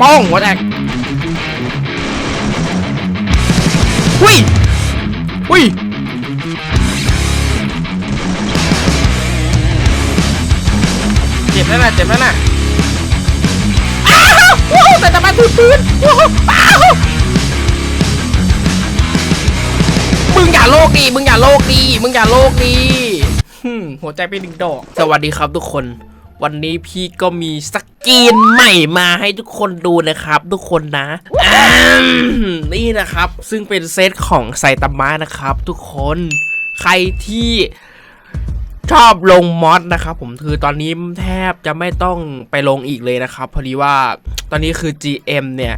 ป้องหัวแตกหุ้ยหุ้ยเจ็บแล้วนะเจ็บแล้วนะอ้าวโอ้โหแต่ตะมันถือปืนโอ้โหอ้าวมึงอย่าโลกดีมึงอย่าโลกดีมึงอย่าโลกดีฮึมหัวใจเป็นหนึ่งดอก สวัสดีครับทุกคน วันนี้พี่ก็มีสกินใหม่มาให้ทุกคนดูนะครับ ทุกคนนะนี่นะครับ ซึ่งเป็นเซตของไซตามะนะครับ ทุกคนใครที่ชอบลงมอดนะครับผมคือตอนนี้แทบจะไม่ต้องไปลงอีกเลยนะครับ พอดีว่าตอนนี้คือ GM เนี่ย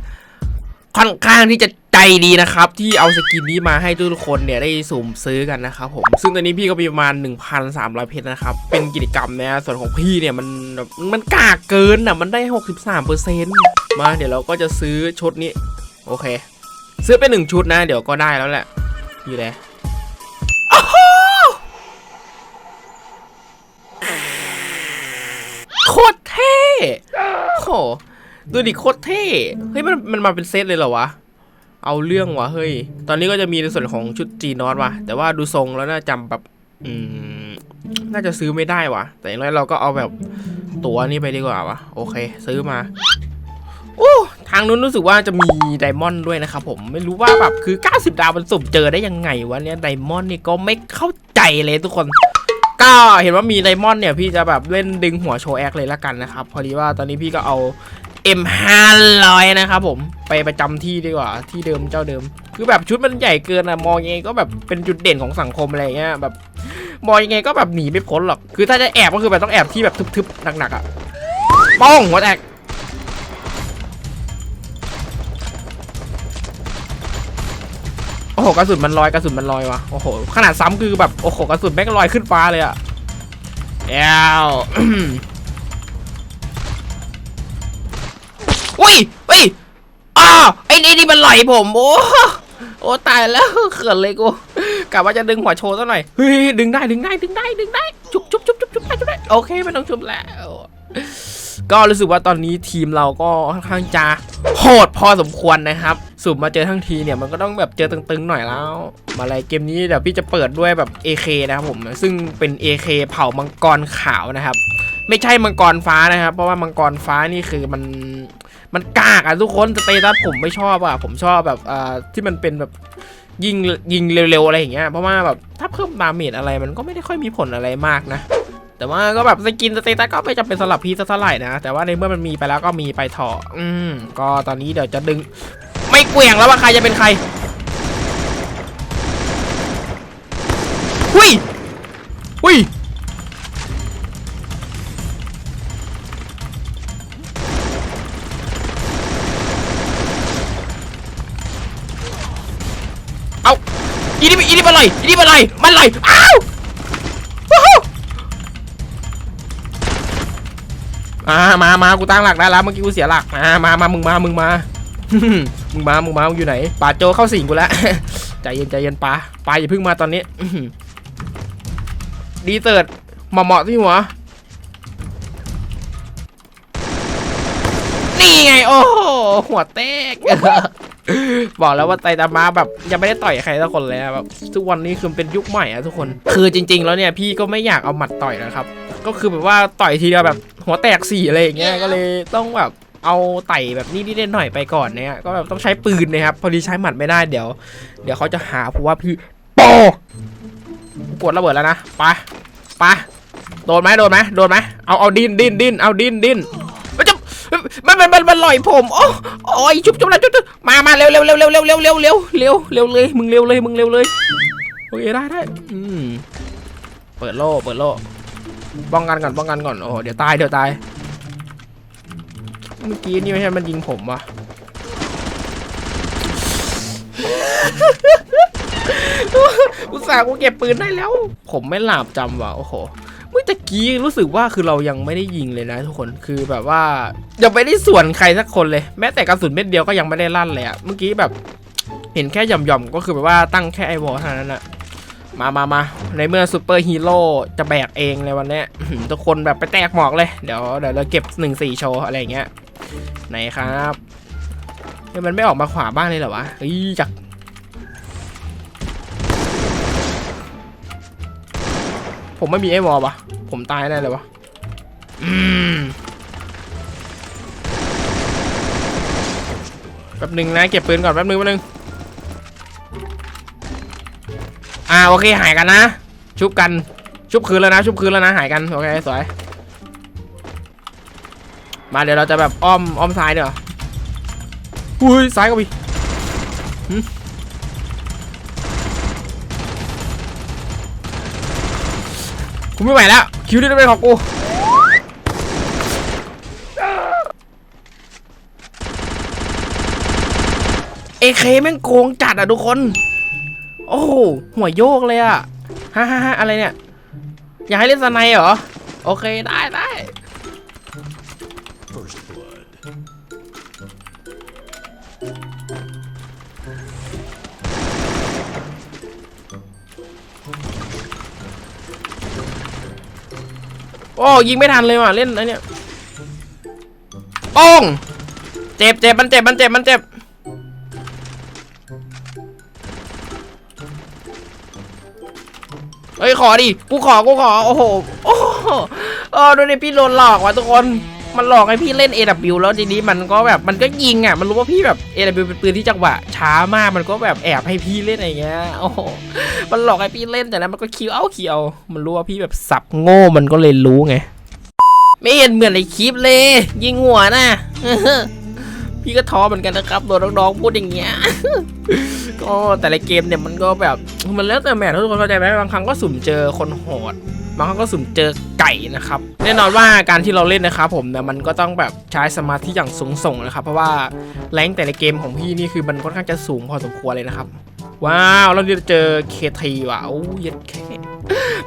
ค่อนข้างที่จะ ใจดีนะครับ ที่เอาสกินนี้มาให้ทุกคนเนี่ยได้สุ่มซื้อกันนะครับผมซึ่งตอนนี้พี่ก็มีประมาณ 1,300 เพชรนะครับเป็นกิจกรรมนะส่วนของพี่เนี่ยมันมันกากเกินอะมันได้ 63%มาเดี๋ยวเราก็จะซื้อชุดนี้โอเค ซื้อเป็นหนึ่งชุดนะ เดี๋ยวก็ได้แล้วแหละอยู่เลยโอ้โหโคตรเท่โหดูดิโคตรเท่เฮ้ยมันมันมาเป็นเซตเลยเหรอวะ เอาเรื่องวะเฮ้ย ตอนนี้ก็จะมีในส่วนของชุดจีนอสว่ะ แต่ว่าดูทรงแล้วน่าจำแบบ อืม น่าจะซื้อไม่ได้ว่ะ แต่อย่างไรเราก็เอาแบบตัวนี้ไปดีกว่าวะโอเค ซื้อมา โอ้ทางนู้นรู้สึกว่าจะมีไดมอนด์ด้วยนะครับผม ไม่รู้ว่าแบบคือ 90 ดาวมันสุ่มเจอได้ยังไงวะเนี่ยไดมอนด์นี่ก็ไม่เข้าใจเลยทุกคน ก็เห็นว่ามีไดมอนด์เนี่ยพี่จะแบบเล่นดึงหัวโชว์แอคเลยละกันนะครับ พอดีว่าตอนนี้พี่ก็เอา M500 นะครับผมไปประจำที่ดีกว่าที่เดิมเจ้าเดิม คือแบบชุดมันใหญ่เกินอะมองยังไงก็แบบเป็นจุดเด่นของสังคมอะไรเงี้ยแบบมองยังไงก็แบบหนีไม่พ้นหรอกคือถ้าจะแอบก็คือแบบต้องแอบที่แบบทึบๆหนักๆอะป้องหัวแตกโอ้โหกระสุนมันลอยกระสุนมันลอยวะโอ้โหขนาดซ้ำคือแบบโอ้โหกระสุนแม่งลอยขึ้นฟ้าเลยอะแอล อุ้ยอุ้ยอ้าไอ้นี่นี่มันไหลผมโอ้โอ้ตายแล้วเขินเลยกูกะว่าจะดึงหัวโชว์ซะหน่อยเฮ้ยดึงได้ดึงได้ดึงได้ดึงได้ชุบชุบชุบชุบชุบได้ชุบได้โอเคไม่ต้องชุบแล้วก็รู้สึกว่าตอนนี้ทีมเราก็ค่อนข้างจะโหดพอสมควรนะครับสุ่มมาเจอทั้งทีเนี่ยมันก็ต้องแบบเจอตึงๆหน่อยแล้ว มาอะไรเกมนี้เดี๋ยวพี่จะเปิดด้วยแบบ AK นะครับผมซึ่งเป็น AK เผ่ามังกรขาวนะครับ ไม่ใช่มังกรฟ้านะครับ เพราะว่ามังกรฟ้านี่คือมัน มันกากอะทุกคนสเตตัสผมไม่ชอบอะผมชอบแบบอ่าที่มันเป็นแบบยิงยิงเร็วๆอะไรอย่างเงี้ยเพราะว่าแบบถ้าเพิ่มดาเมจอะไรมันก็ไม่ได้ค่อยมีผลอะไรมากนะ แต่ว่าก็แบบสกินสเตตัสก็ไม่จำเป็นสำหรับพี่สักเท่าไหร่นะ แต่ว่าในเมื่อมันมีไปแล้วก็มีไปถออืมก็ตอนนี้เดี๋ยวจะดึง ไม่เกวี่ยงแล้วว่าใครจะเป็นใครหุยหุย อีนี่อีนี่มันไหลอีนี่มันไหลมันไหลอ้าววู้ฮู้มามามากูตั้งหลักได้แล้วเมื่อกี้กูเสียหลักมามามามึงมามึงมามึงมามึงมามึงอยู่ไหนป่าโจเข้าสิงกูแล้วใจเย็นใจเย็นปลาปลาอย่าเพิ่งมาตอนนี้ดีเติร์ดเหมาะเหมาะที่หัวนี่ไงโอ้หหัวแตก บอกแล้วว่าไตตามาแบบยังไม่ได้ต่อยใครสักคนเลยอะแบบทุกวันนี้คือเป็นยุคใหม่อะทุกคน คือจริง ๆ แล้วเนี่ยพี่ก็ไม่อยากเอาหมัดต่อยนะครับ ก็คือแบบว่าต่อยทีเดียวแบบหัวแตกสี่อะไรอย่างเงี้ยก็เลยต้องแบบเอาไต่แบบนี้นิดๆหน่อยๆไปก่อนเนี่ยก็แบบต้องใช้ปืนนะครับ พอดีใช้หมัดไม่ได้เดี๋ยว เดี๋ยวเขาจะหาผมว่าพี่โปกดระเบิดแล้วนะไปไปโดนไหมโดนไหมโดนไหมเอาเอาดิ้นดิ้นดิ้นเอาดิ้นดิ้น มันมันมันมันลอยผมโอ้โอ้ยชุบชุบแล้วชุบชุบมามาเร็วเร็วเร็วเร็วเร็วเร็วเร็วเร็วเร็วเร็วเลยมึงเร็วเลยมึงเร็วเลยโอเคได้ได้อืมเปิดโล่เปิดโล่ป้องกันก่อนป้องกันก่อนโอ้โหเดี๋ยวตายเดี๋ยวตายเมื่อกี้นี่ไม่ใช่มันยิงผมวะอุตส่าห์กูเก็บปืนได้แล้ว ผมไม่หลาบจำว่ะโอ้โห เมื่อตะกี้รู้สึกว่าคือเรายังไม่ได้ยิงเลยนะทุกคนคือแบบว่ายังไม่ได้ส่วนใครสักคนเลย แม้แต่กระสุนเม็ดเดียวก็ยังไม่ได้ลั่นเลยอะเมื่อกี้แบบเห็นแค่หย่อมๆก็คือแบบว่าตั้งแค่ไอวอลเท่านั้นอะมามามาในเมื่อซูเปอร์ฮีโร่จะแบกเองในวันนี้ทุกคนแบบไปแตกหมอกเลยเดี๋ยวเดี๋ยวเราเก็บหนึ่งสี่โชว์อะไรอย่างเงี้ยไหนครับเฮ้ยมันไม่ออกมาขวาบ้างเลยเหรอวะเฮ้ยจักผมไม่มีไอ้วอลปะ ผมตายแน่เลยวะแป๊บหนึ่งนะเก็บปืนก่อนแป๊บหนึ่งแป๊บหนึงอ่าโอเคหายกันนะ ชุบกันชุบคืนแล้วนะ ชุบคืนแล้วนะหายกันโอเคสวยมาเดี๋ยวเราจะแบบอ้อมอ้อมซ้ายเดี๋ยวอุ้ยซ้ายก็มีกูไม่ไหวแล้ว คิวนี่ต้องเป็นของกูเอเคแม่งโกงจัดอะทุกคน โอ้โหหัวโยกเลยอะฮ่าฮ่าฮ่าอะไรเนี่ย อยากให้เล่นสไนเหรอ โอเคได้ได้ อ้ยิงไม่ทันเลยว่ะเล่นอะไรเนี่ยโป้งเจ็บเจ็บมันเจ็บมันเจ็บมันเจ็บเฮ้ยขอดิกูขอกูขอโอ้โหโอ้โหดูดิพี่โดนหลอกว่ะทุกคน มันหลอกให้พี่เล่น AW แล้วทีนี้มันก็แบบมันก็ยิงอะ มันรู้ว่าพี่แบบ AW เป็นปืนที่จังหวะช้ามากมันก็แบบแอบให้พี่เล่นอะไรเงี้ยโอ้โหมันหลอกให้พี่เล่นแต่แล้วมันก็คิวเอาคิวมันรู้ว่าพี่แบบสับโง่มันก็เลยรู้ไง ไม่เห็นเหมือนในคลิปเลย ยิงหัวน่ะ พี่ก็ท้อเหมือนกันนะครับโดนน้องๆพูดอย่างเงี้ยก็แต่ละเกมเนี่ยมันก็แบบมันแล้วแต่แมททุกคนเข้าใจไหมบางครั้งก็สุ่มเจอคนโหดบางครั้งก็สุ่มเจอไก่นะครับแน่นอนว่าการที่เราเล่นนะครับผมเนี่ยมันก็ต้องแบบใช้สมาธิอย่างสูงส่งนะครับเพราะว่าแรงแต่ละเกมของพี่นี่คือมันค่อนข้างจะสูงพอสมควรเลยนะครับ ว้าวเราเจอเคทีว่ะโอ้ยเย็ดแค่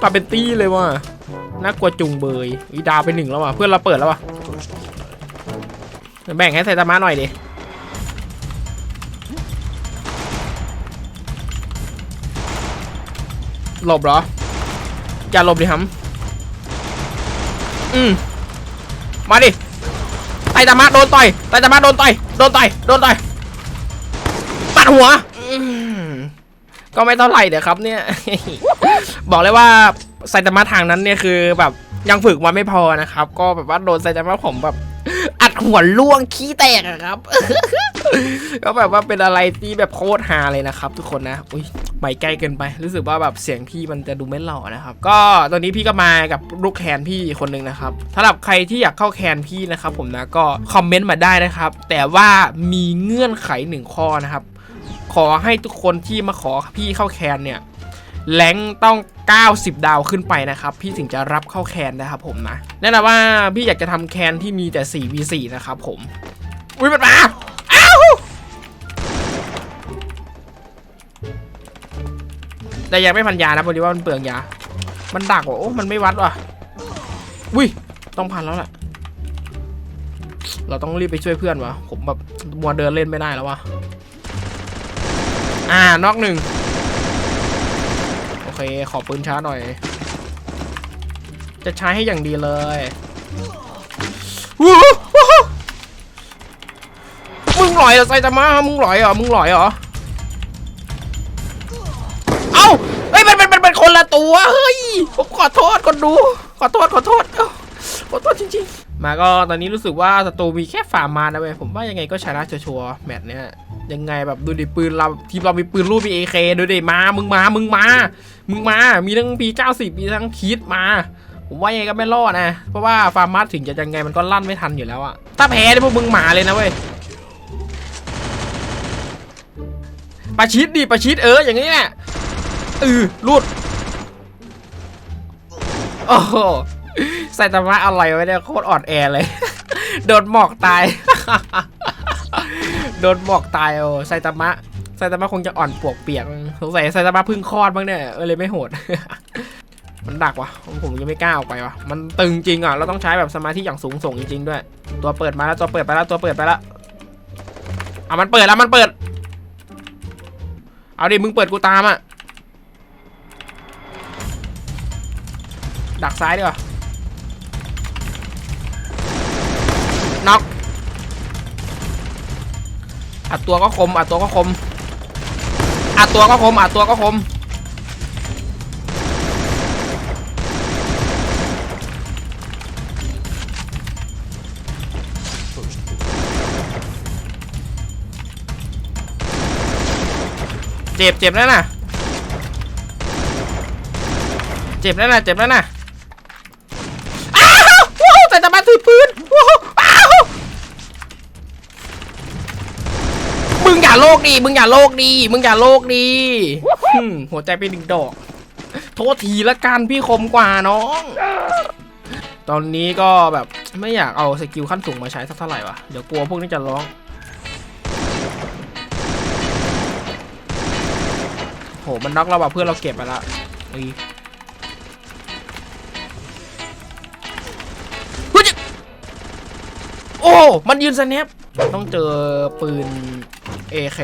ปาเป็นตี้เลยว่ะน่ากลัวจุงเบยอีดาวไปหนึ่งแล้วว่ะเพื่อนเราเปิดแล้วว่ะ แบ่งให้ไซตามะหน่อยดิ หลบเหรอ อย่าหลบดิฮัมอืม มาดิไซตามะโดนต่อยไซตามะโดนต่อย โดนต่อย โดนต่อย ปัดหัว ก็ไม่เท่าไหร่เดี๋ยวครับเนี่ย บอกเลยว่าไซตามะทางนั้นเนี่ยคือแบบยังฝึกมาไม่พอนะครับ ก็แบบว่าโดนไซตามะผมแบบ อัดหัวล่วงขี้แตกอะครับ ก็แบบว่าเป็นอะไรที่แบบโคตรฮาเลยนะครับ ทุกคนนะอุ้ยไปไกล้เกินไป รู้สึกว่าแบบเสียงพี่มันจะดูไม่หล่อนะครับ ก็ตอนนี้พี่ก็มากับลูกแคนพี่คนหนึ่งนะครับสำหรับใครที่อยากเข้าแคนพี่นะครับ ผมนะก็คอมเมนต์มาได้นะครับ แต่ว่ามีเงื่อนไขหนึ่งข้อนะครับ ขอให้ทุกคนที่มาขอพี่เข้าแคนเนี่ย แรงต้อง 90 ดาวขึ้นไปนะครับ พี่ถึงจะรับเข้าแคนนะครับผมนะ แน่นอนว่าพี่อยากจะทำแคนที่มีแต่ 4v4 นะครับผม อุ้ยมันมาอ้าวแต่ยังไม่พันยานะพอดีว่ามันเปลืองยา มันดักว่ะโอ้มันไม่วัดว่ะอุ้ยต้องพันแล้วแหละเราต้องรีบไปช่วยเพื่อนวะผมแบบมัวเดินเล่นไม่ได้แล้ววะอ่านอกหนึ่ง เค ขอปืนช้าหน่อย จะใช้ให้อย่างดีเลยมึงหลอยเหรอไซตามะมึงหลอยเหรอ มึงหลอยเหรอ เอ้าเฮ้ยมันมันมันเป็นคนละตัว เฮ้ย ผมขอโทษคนดู ขอโทษ ขอโทษขอโทษจริงๆ มาก็ตอนนี้รู้สึกว่าศัตรูมีแค่ฝ่ามานะเว้ย ผมว่ายังไงก็ชนะชัวร์ๆแมตช์เนี้ย ยังไงแบบดูดิปืนเราทีมเรามีปืนรูปมีเอเคดูดิมา มึงมา มึงมา มึงมา มีทั้งปี90มีทั้งคีดมา ผมว่ายังไงก็ไม่รอดนะ เพราะว่าฟาร์มาสถึงจะยังไงมันก็ลั่นไม่ทันอยู่แล้วอะถ้าแพ้เนี่ยพวกมึงหมาเลยนะเว้ยประชิดดิประชิดเอออย่างนี้แหละเออรูดโอ้โหใส่ตามะอะไรไว้เนี่ยโคตรอ่อนแอเลย โดนหมอกตาย โดนหมอกตายโอ้ไซตามะไซตามะคงจะอ่อนปวกเปียกสงสัยไซตามะเพึ่งคลอดบ้างเนี่ยเออเลยไม่โหด มันดักวะผมยังไม่กล้าออกไปวะมันตึงจริงอะเราต้องใช้แบบสมาธิอย่างสูงส่งจริงๆด้วย ตัวเปิดมาแล้วตัวเปิดไปแล้วตัวเปิดไปแล้วอะมันเปิดแล้วมันเปิด เอาดิมึงเปิดกูตามอะดักซ้ายดีกว่า อัดตัวก็คมอัดตัวก็คมอัดตัวก็คมอัดตัวก็คมเจ็บเจ็บแล้วน่ะเจ็บแล้วน่ะเจ็บแล้วน่ะ อ้าวว้าวแต่จะมาถือปืนว้าวอ้าวมึงอย่า โลกดีมึงอย่าโลกดีมึงอย่าโลกดีหืมหัวใจเป็นหนึ่งดอก โทษทีละกันพี่คมกว่าน้อง ตอนนี้ก็แบบไม่อยากเอาสกิลขั้นสูงมาใช้สักเท่าไหร่วะเดี๋ยวกลัวพวกนี้จะร้องโหมันน็อกเราว่ะเพื่อนเราเก็บไปละเอ้ยเฮ้ยโอ้ มันยืนสแนปต้องเจอปืน AK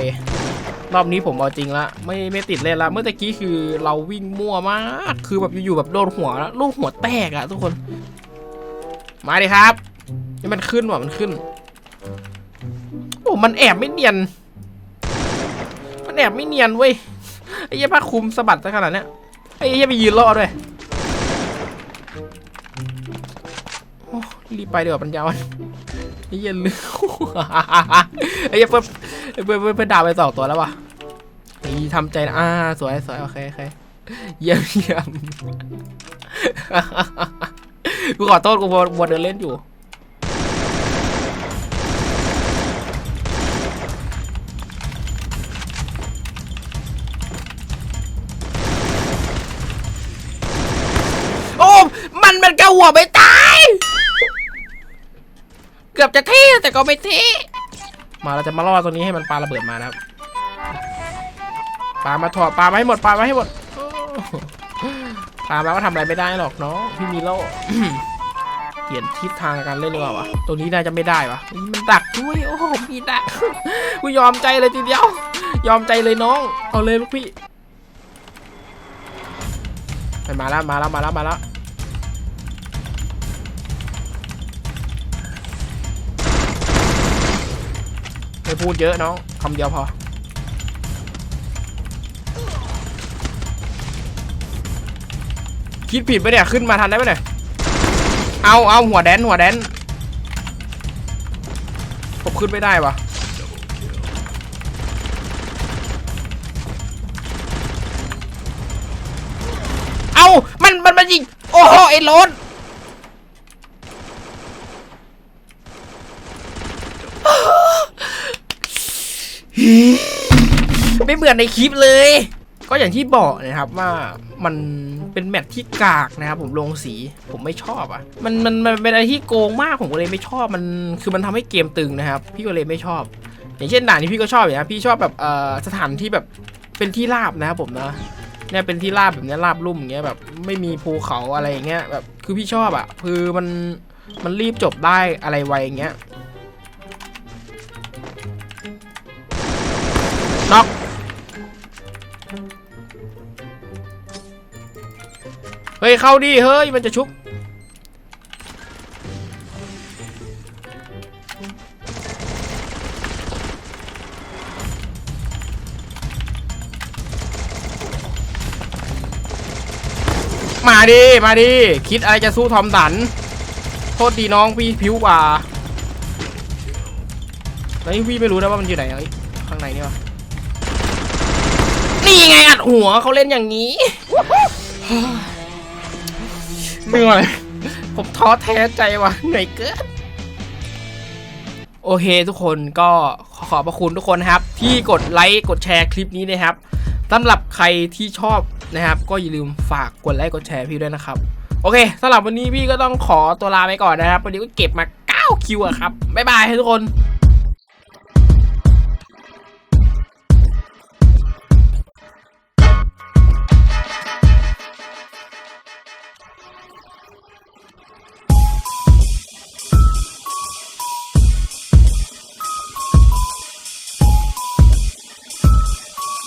รอบนี้ผมเอาจริงละไม่ไม่ติดเล่นละเมื่อตะกี้คือเราวิ่งมั่วมาก คือแบบอยู่ๆแบบโดนหัวแล้วลูกหัวแตกอะทุกคน มาดิครับนี่มันขึ้นว่ะมันขึ้นโอ้มันแอบไม่เนียน มันแอบไม่เนียนเว้ยไอ้เหี้ยผ้าคลุมสะบัดซะขนาดเนี้ยไอ้เหี้ยไปยืนรอด้วยรีบไปเดี๋ยวปัญญาวันไอ้เหี้ยลืมไอ้เหี้ยเพิ่ เพิ่มเพิ่มเพิ่มดาวไปสองตัวแล้ววะนี่ทำใจนะอ่าสวยสวยโอเคโอเคเยี่ยมเยี่ยมกูขอโทษกูมัวเดินเล่นอยู่โอ้มันมันกระหัวไม่ตาย เกือบจะเท่แต่ก็ไม่เท่ มาเราจะมาล่อตัวนี้ให้มันปาระเบิดมานะครับปามาถอดปามาให้หมดปามาให้หมดปามาก็ทำอะไรไม่ได้หรอกน้องพี่มีโล่เปลี่ยนทิศทางการเล่นดีกว่าวะตัวนี้น่าจะไม่ได้วะมันดักด้วยโอ้โหมีดักกูยอมใจเลยทีเดียว ยอมใจเลยน้อง เอาเลยลูกพี่มาแล้วมาแล้วมาแล้วมาแล้ว ไม่พูดเยอะน้องคำเดียวพอ คิดผิดไปเนี่ย ขึ้นมาทันได้ไหมเนี่ย เอาเอาหัวแดนหัวแดนผมขึ้นไม่ได้วะเอามันมันมันยิงโอ้โหไอ้โรน ไม่เหมือนในคลิปเลย ก็อย่างที่บอกนะครับว่ามันเป็นแมทที่กากนะครับผมลงสีผมไม่ชอบอะมันมันมันเป็นอะไรที่โกงมากผมก็เลยไม่ชอบมันคือมันทำให้เกมตึงนะครับ พี่ก็เลยไม่ชอบ อย่างเช่นด่านนี้พี่ก็ชอบอย่างนี้พี่ชอบแบบเอ่อสถานที่แบบเป็นที่ราบนะครับผมนะเนี่ยเป็นที่ราบแบบเนี้ยราบลุ่มอย่างเงี้ยแบบไม่มีภูเขาอะไรอย่างเงี้ยแบบคือพี่ชอบอะคือมันมันรีบจบได้อะไรไวอย่างเงี้ย เฮ้ยเข้าดิเฮ้ยมันจะชุบมาดิ มาดิ คิดอะไรจะสู้ทอมสัน โทษดีน้องพี่ผิวกว่าแล้วนี่พี่ไม่รู้นะว่ามันอยู่ไหนเอ้ข้างในนี่วะนี่ไงอัดหัวเขาเล่นอย่างนี้ เหนื่อยผมท้อแท้ใจว่ะเหนื่อยเกินโอเคทุกคนก็ขอขอบพระคุณทุกคนนะครับ ที่กดไลค์กดแชร์คลิปนี้นะครับสำหรับใครที่ชอบนะครับ ก็อย่าลืมฝากกดไลค์กดแชร์พี่ด้วยนะครับ โอเคสำหรับวันนี้พี่ก็ต้องขอตัวลาไปก่อนนะครับวันนี้ก็เก็บมา 9 คิวอะครับบ๊ายบายให้ทุกคน